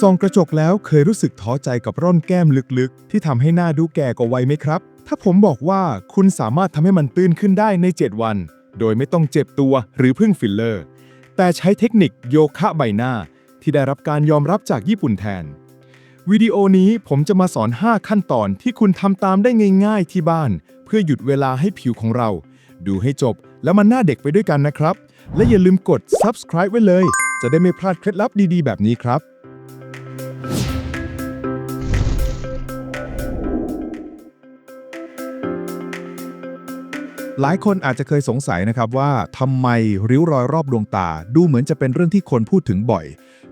ส่องกระจกแล้วเคยรู้สึกท้อใจกับร่อนแก้มลึกๆ ที่ทำให้หน้าดูแก่กว่าวัยไหมครับ ถ้าผมบอกว่าคุณสามารถทำให้มันตื้นขึ้นได้ใน 7 วัน โดยไม่ต้องเจ็บตัวหรือพึ่งฟิลเลอร์ แต่ใช้เทคนิคโยคะใบหน้า ที่ได้รับการยอมรับจากญี่ปุ่นแทน วิดีโอนี้ผมจะมาสอน 5 ขั้นตอนที่คุณทำตามได้ง่ายๆที่บ้าน เพื่อหยุดเวลาให้ผิวของเรา ดูให้จบแล้วมันหน้าเด็กไปด้วยกันนะครับ และอย่าลืมกด subscribe ไว้เลย จะได้ไม่พลาดเคล็ดลับดีๆ แบบนี้ครับ หลายคนอาจจะเคยสงสัยนะครับว่าทำไมริ้วรอยรอบดวงตา ดูเหมือนจะเป็นเรื่องที่คนพูดถึงบ่อย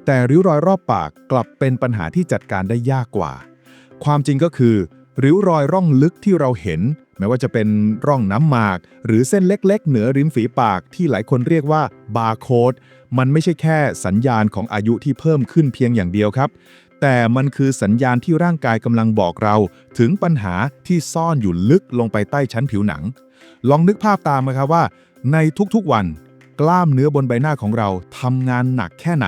แต่ริ้วรอยรอบปากกลับเป็นปัญหาที่จัดการได้ยากกว่า ความจริงก็คือ ริ้วรอยร่องลึกที่เราเห็น ไม่ว่าจะเป็นร่องน้ำหมาก หรือเส้นเล็ก ๆ เหนือริมฝีปากที่หลายคนเรียกว่าบาร์โค้ดมันไม่ใช่แค่สัญญาณของอายุที่เพิ่มขึ้นเพียงอย่างเดียวครับ แต่มันคือสัญญาณที่ร่างกายกำลังบอกเรา ถึงปัญหาที่ซ่อนอยู่ลึกลงไปใต้ชั้นผิวหนัง ลองนึกภาพตามนะครับว่า ในทุกๆวัน กล้ามเนื้อบนใบหน้าของเราทำงานหนักแค่ไหน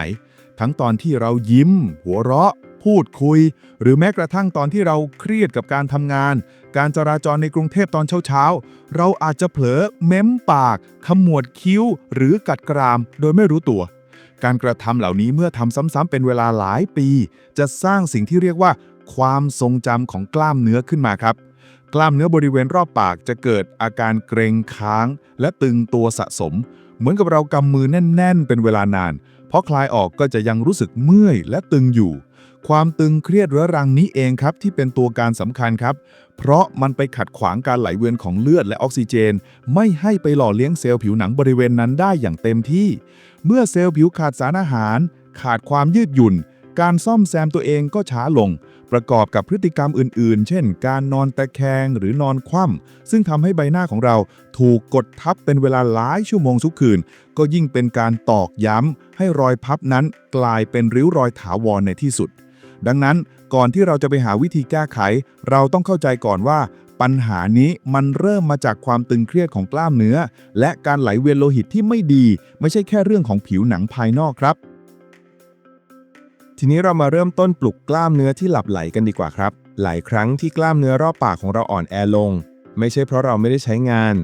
ทั้งตอนที่เรายิ้ม หัวเราะ พูดคุย หรือแม้กระทั่งตอนที่เราเครียดกับการทำงาน การจราจรในกรุงเทพตอนเช้าๆเราอาจจะเผลอเม้มปากขมวดคิ้ว หรือกัดกราม โดยไม่รู้ตัว การกระทำเหล่านี้เมื่อทำซ้ำๆเป็นเวลาหลายปี จะสร้างสิ่งที่เรียกว่า ความทรงจำของกล้ามเนื้อขึ้นมาครับ กล้ามเนื้อบริเวณรอบปากจะเกิดอาการเกรงค้าง และตึงตัวสะสม เหมือนกับเรากำมือแน่น ๆ เป็นเวลานานเพราะคลายออกก็จะยังรู้สึกเมื่อยและตึงอยู่ ความตึงเครียดเรื้อรังนี้เองครับที่เป็นตัวการสำคัญครับ เพราะมันไปขัดขวางการไหลเวียนของเลือดและออกซิเจน ไม่ให้ไปหล่อเลี้ยงเซลล์ผิวหนังบริเวณนั้นได้อย่างเต็มที่ เมื่อเซลล์ผิวขาดสารอาหาร ขาดความยืดหยุ่น การซ่อมแซมตัวเองก็ช้าลง ประกอบกับพฤติกรรมอื่นๆ เช่น การนอนตะแคงหรือนอนคว่ำซึ่งทำให้ใบหน้าของเราถูกกดทับเป็นเวลาหลายชั่วโมงทุกคืน ก็ยิ่งเป็นการตอกย้ำให้รอยพับนั้นกลายเป็นริ้วรอยถาวรในที่สุด ดังนั้นก่อนที่เราจะไปหาวิธีแก้ไข เราต้องเข้าใจก่อนว่า ปัญหานี้มันเริ่มมาจากความตึงเครียดของกล้ามเนื้อ และการไหลเวียนโลหิตที่ไม่ดี ไม่ใช่แค่เรื่องของผิวหนังภายนอกครับ ทีนี้เรามาเริ่มต้นปลุกกล้ามเนื้อที่หลับไหลกันดีกว่าครับ หลายครั้งที่กล้ามเนื้อรอบปากของเราอ่อนแอลง ไม่ใช่เพราะเราไม่ได้ใช้งาน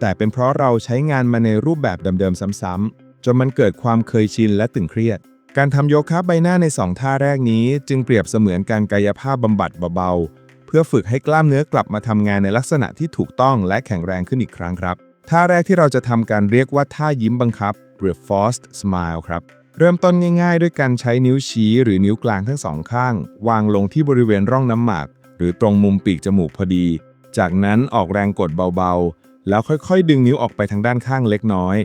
แต่เป็นเพราะเราใช้งานมาในรูปแบบเดิมๆซ้ำๆจนมันเกิดความเคยชินและตึงเครียด การทำโยคะใบหน้าใน 2 ท่าแรกนี้จึงเปรียบเสมือนการกายภาพบำบัดเบาๆ เพื่อฝึกให้กล้ามเนื้อกลับมาทำงานในลักษณะที่ถูกต้องและแข็งแรงขึ้นอีกครั้งครับ ท่าแรกที่เราจะทำการเรียกว่าท่ายิ้มบังคับหรือ forced smile ครับ เริ่มต้นง่ายๆ ด้วยการใช้นิ้วชี้หรือนิ้วกลางทั้งสองข้าง วางลงที่บริเวณร่องน้ำหมาก หรือตรงมุมปีกจมูกพอดี จากนั้นออกแรงกดเบาๆ แล้วค่อยๆ ดึงนิ้วออกไปทางด้านข้างเล็กน้อย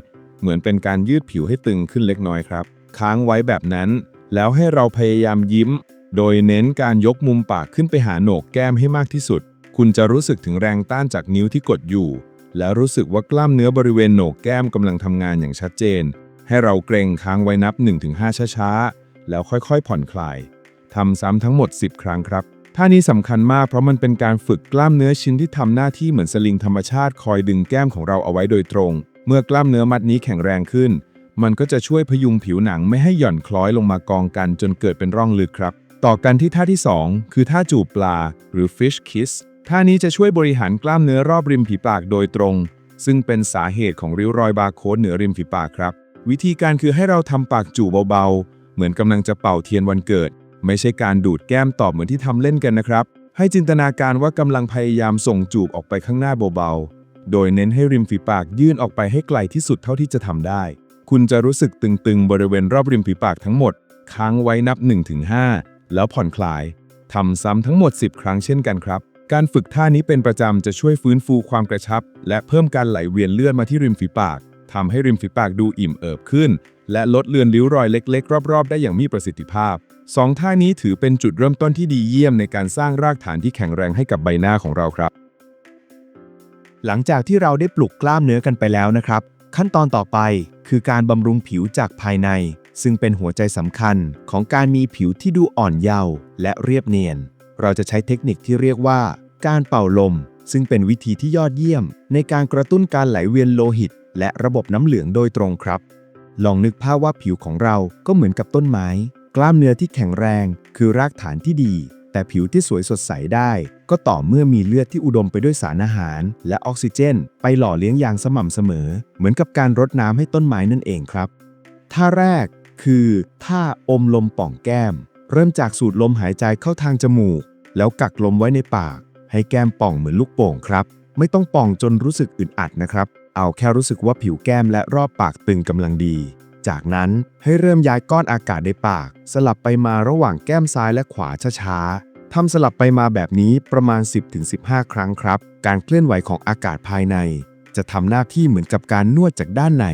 เหมือนเป็นการยืดผิวให้ตึงขึ้นเล็กน้อยครับ ค้างไว้แบบนั้น แล้วให้เราพยายามยิ้ม โดยเน้นการยกมุมปากขึ้นไปหาโหนกแก้มให้มากที่สุด คุณจะรู้สึกถึงแรงต้านจากนิ้วที่กดอยู่ แล้วรู้สึกว่ากล้ามเนื้อบริเวณโหนกแก้มกำลังทำงานอย่างชัดเจน ให้เราเกรงค้างไว้นับ 1-5 ช้าๆ แล้วค่อยๆ ผ่อนคลายทำซ้ำทั้งหมด 10 ครั้งครับท่านี้สำคัญมากเพราะมันเป็นการฝึกกล้ามเนื้อชิ้นที่ทำหน้าที่เหมือนสลิงธรรมชาติคอยดึงแก้มของเราเอาไว้โดยตรง เมื่อกล้ามเนื้อมัดนี้แข็งแรงขึ้น มันก็จะช่วยพยุงผิวหนังไม่ให้หย่อนคล้อยลงมากองกันจนเกิดเป็นร่องลึกครับ ต่อกันที่ท่าที่ 2 คือท่าจูบปลา หรือ fish kiss ท่านี้จะช่วยบริหารกล้ามเนื้อรอบริมฝีปากโดยตรง ซึ่งเป็นสาเหตุของริ้วรอยบาร์โค้ดเหนือริมฝีปากครับ วิธีการคือให้เราทำปากจูบเบาๆ เหมือนกำลังจะเป่าเทียนวันเกิด ไม่ใช่การดูดแก้มตอบเหมือนที่ทำเล่นกันนะครับ ให้จินตนาการว่ากำลังพยายามส่งจูบออกไปข้างหน้าเบาๆ โดยเน้นให้ริมฝีปากยื่นออกไปให้ไกลที่สุดเท่าที่จะทำได้ คุณจะรู้สึกตึงๆ บริเวณรอบริมฝีปากทั้งหมด ค้างไว้นับ 1-5 แล้วผ่อนคลาย ทำซ้ำทั้งหมด 10 ครั้งเช่นกันครับ การฝึกท่านี้เป็นประจำจะช่วยฟื้นฟูความกระชับ และเพิ่มการไหลเวียนเลือดมาที่ริมฝีปากทำให้ริมฝีปากดูอิ่มเอิบขึ้น และลดเลือนริ้วรอยเล็ก ๆ รอบ ๆ ได้อย่างมีประสิทธิภาพสองท่านี้ถือเป็นจุดเริ่มต้นที่ดีเยี่ยมในการสร้างรากฐานที่แข็งแรงให้กับใบหน้าของเราครับ หลังจากที่เราได้ปลุกกล้ามเนื้อกันไปแล้วนะครับ ขั้นตอนต่อไปคือการบำรุงผิวจากภายใน ซึ่งเป็นหัวใจสำคัญของการมีผิวที่ดูอ่อนเยาว์และเรียบเนียน เราจะใช้เทคนิคที่เรียกว่า การเป่าลม ซึ่งเป็นวิธีที่ยอดเยี่ยม ในการกระตุ้นการไหลเวียนโลหิต และระบบน้ำเหลืองโดยตรงครับ ลองนึกภาพว่าผิวของเราก็เหมือนกับต้นไม้ กล้ามเนื้อที่แข็งแรง คือรากฐานที่ดี แต่ผิวที่สวยสดใสได้ ก็ต่อเมื่อมีเลือดที่อุดมไปด้วยสารอาหาร และออกซิเจน ไปหล่อเลี้ยงอย่างสม่ำเสมอ เหมือนกับการรดน้ำให้ต้นไม้นั่นเองครับ ท่าแรกคือท่าอมลมป่องแก้ม เริ่มจากสูดลมหายใจเข้าทางจมูก แล้วกักลมไว้ในปาก ให้แก้มป่องเหมือนลูกโป่งครับ ไม่ต้องป่องจนรู้สึกอึดอัดนะครับ เอาแค่รู้สึกว่าผิวแก้มและรอบปากตึงกำลังดี จากนั้นให้เริ่มย้ายก้อนอากาศในปาก สลับไปมาระหว่างแก้มซ้ายและขวาช้าๆทำสลับไปมาแบบนี้ประมาณ 10-15 ครั้งครับ การเคลื่อนไหวของอากาศภายใน จะทำหน้าที่เหมือนกับการนวดจากด้านใน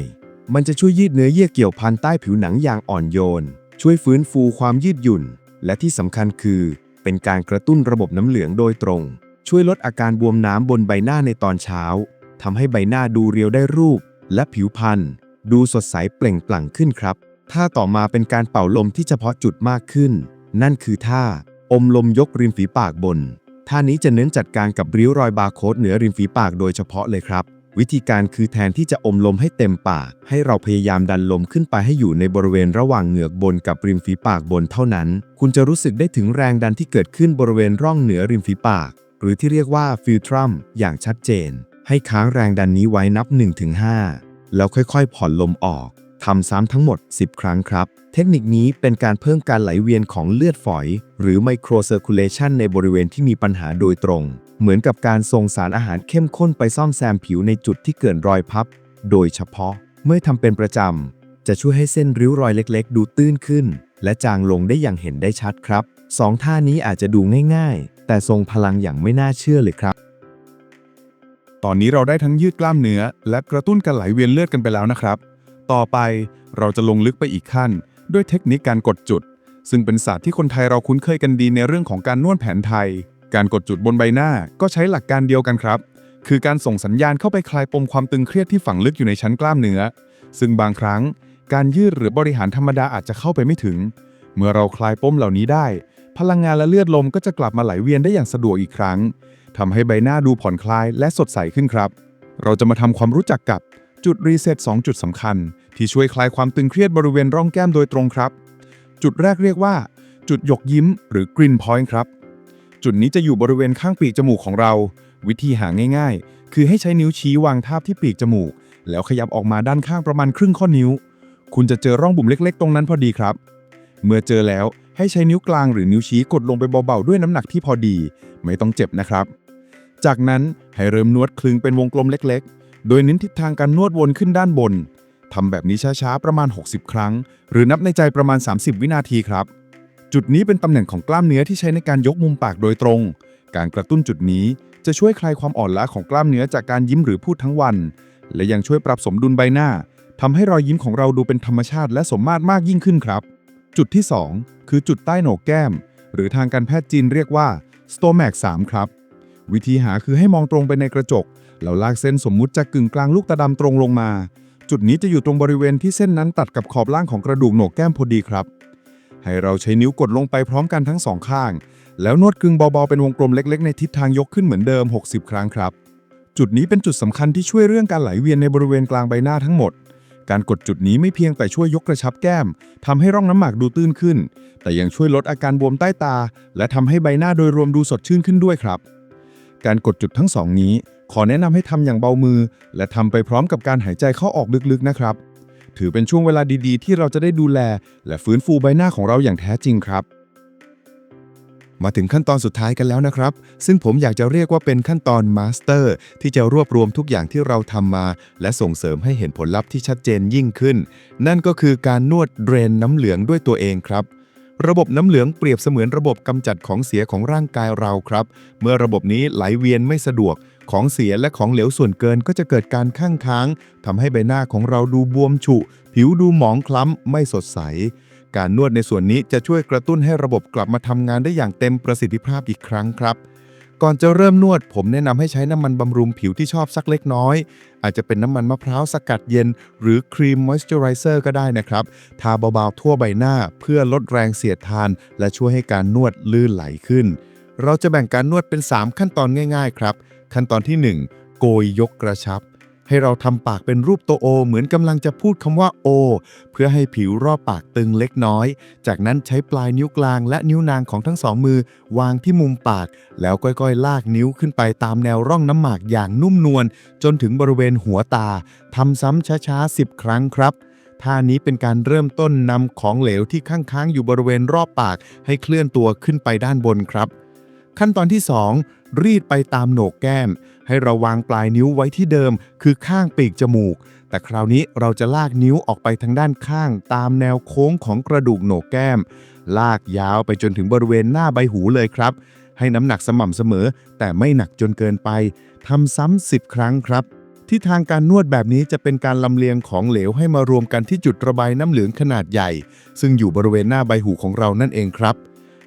มันจะช่วยยืดเนื้อเยื่อเกี่ยวพันใต้ผิวหนังอย่างอ่อนโยน ช่วยฟื้นฟูความยืดหยุ่น และที่สำคัญคือ เป็นการกระตุ้นระบบน้ำเหลืองโดยตรง ช่วยลดอาการบวมน้ำบนใบหน้าในตอนเช้าทำให้ใบหน้าดูเรียวได้รูป และผิวพรรณ ดูสดใสเปล่งปลั่งขึ้นครับ ท่าต่อมาเป็นการเป่าลมที่เฉพาะจุดมากขึ้น นั่นคือท่า อมลมยกริมฝีปากบน ท่านี้จะเน้นจัดการกับริ้วรอยบาร์โค้ดเหนือริมฝีปากโดยเฉพาะเลยครับ วิธีการคือแทนที่จะอมลมให้เต็มปาก ให้เราพยายามดันลมขึ้นไปให้อยู่ในบริเวณระหว่างเหงือกบนกับริมฝีปากบนเท่านั้น คุณจะรู้สึกได้ถึงแรงดันที่เกิดขึ้นบริเวณร่องเหนือริมฝีปาก หรือที่เรียกว่าฟิลทรัมอย่างชัดเจน ให้ค้างแรงดันนี้ไว้นับ1-5 แล้วค่อยๆ ผ่อนลมออกทำซ้ำทั้งหมด 10 ครั้งครับ เทคนิคนี้เป็นการเพิ่มการไหลเวียนของเลือดฝอย หรือไมโครเซอร์คูลเลชันในบริเวณที่มีปัญหาโดยตรง เหมือนกับการส่งสารอาหารเข้มข้นไปซ่อมแซมผิวในจุดที่เกิดรอยพับ โดยเฉพาะ เมื่อทำเป็นประจำ จะช่วยให้เส้นริ้วรอยเล็กๆ ดูตื้นขึ้น และจางลงได้อย่างเห็นได้ชัดครับสองท่านี้อาจจะดูง่าย ๆ แต่ทรงพลังอย่างไม่น่าเชื่อเลยครับ ตอนนี้เราได้ทั้งยืดกล้ามเนื้อ และกระตุ้นการไหลเวียนเลือดกันไปแล้วนะครับ ต่อไปเราจะลงลึกไปอีกขั้น ด้วยเทคนิคการกดจุด ซึ่งเป็นศาสตร์ที่คนไทยเราคุ้นเคยกันดีในเรื่องของการนวดแผนไทย การกดจุดบนใบหน้าก็ใช้หลักการเดียวกันครับ คือการส่งสัญญาณเข้าไปคลายปมความตึงเครียดที่ฝังลึกอยู่ในชั้นกล้ามเนื้อ ซึ่งบางครั้ง การยืดหรือบริหารธรรมดาอาจจะเข้าไปไม่ถึง เมื่อเราคลายปมเหล่านี้ได้ พลังงานและเลือดลมก็จะกลับมาไหลเวียนได้อย่างสะดวกอีกครั้ง ทำให้ใบหน้าดูผ่อนคลายและสดใสขึ้นครับ เราจะมาทำความรู้จักกับจุดรีเซ็ต2จุดสำคัญ ที่ช่วยคลายความตึงเครียดบริเวณร่องแก้มโดยตรงครับ จุดแรกเรียกว่า จุดหยกยิ้ม หรือ Grin Point ครับ จุดนี้จะอยู่บริเวณข้างปีกจมูกของเรา วิธีหาง่าย ๆ คือให้ใช้นิ้วชี้วางทาบที่ปีกจมูก แล้วขยับออกมาด้านข้างประมาณครึ่งข้อนิ้ว คุณจะเจอร่องบุ๋มเล็ก ๆ ตรงนั้นพอดีครับ เมื่อเจอแล้วให้ใช้นิ้วกลางหรือนิ้วชี้กดลงไปเบาๆด้วยน้ำหนักที่พอดี ไม่ต้องเจ็บนะครับ จากนั้นให้เริ่มนวดคลึงเป็นวงกลมเล็กๆ โดยเน้นทิศทางการนวดวนขึ้นด้านบน ทำแบบนี้ช้าๆ ประมาณ 60 ครั้ง หรือนับในใจประมาณ 30 วินาทีครับ จุดนี้เป็นตำแหน่งของกล้ามเนื้อที่ใช้ในการยกมุมปากโดยตรง การกระตุ้นจุดนี้จะช่วยคลายความอ่อนล้าของกล้ามเนื้อจากการยิ้มหรือพูดทั้งวัน และยังช่วยปรับสมดุลใบหน้าทำให้รอยยิ้มของเราดูเป็นธรรมชาติและสมมาตรมากยิ่งขึ้นครับ จุดที่ 2 คือจุดใต้โหนกแก้ม หรือทางการแพทย์จีนเรียกว่า stomach 3 ครับ วิธีหาคือให้มองตรงไปในกระจก แล้วลากเส้นสมมุติจากกึ่งกลางลูกตาดำตรงลงมา จุดนี้จะอยู่ตรงบริเวณที่เส้นนั้นตัดกับขอบล่างของกระดูกโหนกแก้มพอดีครับ ให้เราใช้นิ้วกดลงไปพร้อมกันทั้งสองข้าง แล้วนวดกึ่งเบาๆเป็นวงกลมเล็กๆ ในทิศทางยกขึ้นเหมือนเดิม 60 ครั้งครับ จุดนี้เป็นจุดสำคัญที่ช่วยเรื่องการไหลเวียนในบริเวณกลางใบหน้าทั้งหมด การกดจุดนี้ไม่เพียงแต่ช่วยยกกระชับแก้มทำให้ร่องน้ำหมากดูตื้นขึ้น แต่ยังช่วยลดอาการบวมใต้ตา และทำให้ใบหน้าโดยรวมดูสดชื่นขึ้นด้วยครับ การกดจุดทั้งสองนี้ ขอแนะนำให้ทำอย่างเบามือ และทำไปพร้อมกับการหายใจเข้าออกลึกๆนะครับ ถือเป็นช่วงเวลาดีๆ ที่เราจะได้ดูแล และฟื้นฟูใบหน้าของเราอย่างแท้จริงครับ มาถึงขั้นตอนสุดท้ายกันแล้วนะครับ ซึ่งผมอยากจะเรียกว่าเป็นขั้นตอนมาสเตอร์ที่จะรวบรวมทุกอย่างที่เราทำมา และส่งเสริมให้เห็นผลลัพธ์ที่ชัดเจนยิ่งขึ้น นั่นก็คือการนวดเดรนน้ำเหลืองด้วยตัวเองครับ ระบบน้ำเหลืองเปรียบเสมือนระบบกำจัดของเสียของร่างกายเราครับ เมื่อระบบนี้ไหลเวียนไม่สะดวก ของเสียและของเหลวส่วนเกินก็จะเกิดการข้างค้างทำให้ใบหน้าของเราดูบวมฉุ ผิวดูหมองคล้ำ ไม่สดใส การนวดในส่วนนี้จะช่วยกระตุ้นให้ระบบกลับมาทำงานได้อย่างเต็มประสิทธิภาพอีกครั้งครับ ก่อนจะเริ่มนวดผมแนะนำให้ใช้น้ำมันบำรุงผิวที่ชอบสักเล็กน้อย อาจจะเป็นน้ำมันมะพร้าวสกัดเย็น หรือครีมมอยส์เจอไรเซอร์ก็ได้นะครับ ทาเบาๆทั่วใบหน้าเพื่อลดแรงเสียดทาน และช่วยให้การนวดลื่นไหลขึ้น เราจะแบ่งการนวดเป็น 3 ขั้นตอนง่าย ๆ ครับ ขั้นตอนที่ 1 โกยยกกระชับ ให้เราทำปากเป็นรูปตัวโอ เหมือนกำลังจะพูดคำว่าโอ เพื่อให้ผิวรอบปากตึงเล็กน้อย จากนั้นใช้ปลายนิ้วกลางและนิ้วนางของทั้งสองมือ วางที่มุมปาก แล้วค่อยๆ ลากนิ้วขึ้นไปตามแนวร่องน้ำหมากอย่างนุ่มนวลจนถึงบริเวณหัวตาทำซ้ำช้าๆ 10 ครั้งครับท่านี้เป็นการเริ่มต้นนำของเหลวที่ค้างๆ อยู่บริเวณรอบปาก ให้เคลื่อนตัวขึ้นไปด้านบนครับ ขั้นตอนที่ 2 รีดไปตามโหนกแก้ม ให้เราวางปลายนิ้วไว้ที่เดิม คือข้างปีกจมูก แต่คราวนี้เราจะลากนิ้วออกไปทางด้านข้าง ตามแนวโค้งของกระดูกโหนกแก้ม ลากยาวไปจนถึงบริเวณหน้าใบหูเลยครับ ให้น้ำหนักสม่ำเสมอ แต่ไม่หนักจนเกินไปทำซ้ำ10ครั้งครับที่ทางการนวดแบบนี้จะเป็นการลำเลียงของเหลวให้มารวมกันที่จุดระบายน้ำเหลืองขนาดใหญ่ ซึ่งอยู่บริเวณหน้าใบหูของเรานั่นเองครับ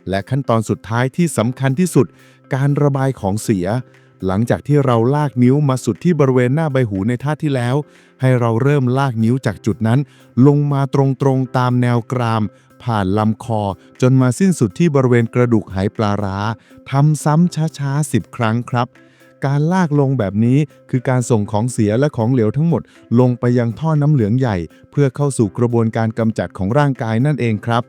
และขั้นตอนสุดท้ายที่สำคัญที่สุด การระบายของเสีย หลังจากที่เราลากนิ้วมาสุดที่บริเวณหน้าใบหูในท่าที่แล้ว ให้เราเริ่มลากนิ้วจากจุดนั้น ลงมาตรงๆตามแนวกราม ผ่านลำคอ จนมาสิ้นสุดที่บริเวณกระดูกไหปลาร้าทำซ้ำช้าๆ10 ครั้งครับ การลากลงแบบนี้คือการส่งของเสียและของเหลวทั้งหมด ลงไปยังท่อน้ำเหลืองใหญ่ เพื่อเข้าสู่กระบวนการกำจัดของร่างกายนั่นเองครับ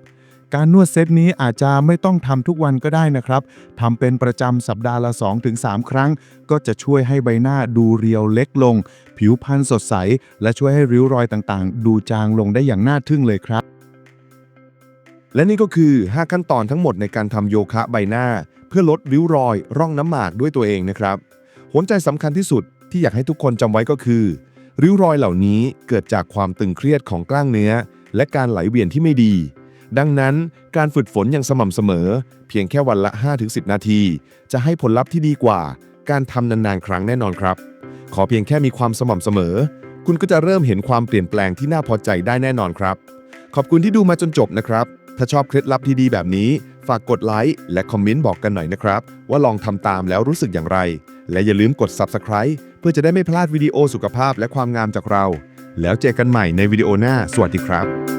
การนวดเซตนี้อาจจะไม่ต้องทำทุกวันก็ได้นะครับทำเป็นประจำสัปดาห์ละ 2-3 ครั้ง ก็จะช่วยให้ใบหน้าดูเรียวเล็กลง ผิวพรรณสดใส และช่วยให้ริ้วรอยต่างๆ ดูจางลงได้อย่างน่าทึ่งเลยครับ และนี่ก็คือ 5 ขั้นตอนทั้งหมดในการทำโยคะใบหน้า เพื่อลดริ้วรอย ร่องน้ำหมากด้วยตัวเองนะครับหัวใจสำคัญที่สุดที่อยากให้ทุกคนจำไว้ก็คือ ริ้วรอยเหล่านี้เกิดจากความตึงเครียดของกล้ามเนื้อ และการไหลเวียนที่ไม่ดี ดังนั้นการฝึกฝนอย่างสม่ำเสมอ เพียงแค่วันละ 5-10 นาที จะให้ผลลัพธ์ที่ดีกว่า การทำนานๆ ครั้งแน่นอนครับ ขอเพียงแค่มีความสม่ำเสมอ คุณก็จะเริ่มเห็นความเปลี่ยนแปลงที่น่าพอใจได้แน่นอนครับ ขอบคุณที่ดูมาจนจบนะครับ ถ้าชอบเคล็ดลับดีๆแบบนี้ ฝากกดไลค์และคอมเมนต์บอกกันหน่อยนะครับ ว่าลองทำตามแล้วรู้สึกอย่างไร และอย่าลืมกด Subscribe เพื่อจะได้ไม่พลาดวิดีโอสุขภาพและความงามจากเรา แล้วเจอกันใหม่ในวิดีโอหน้า สวัสดีครับ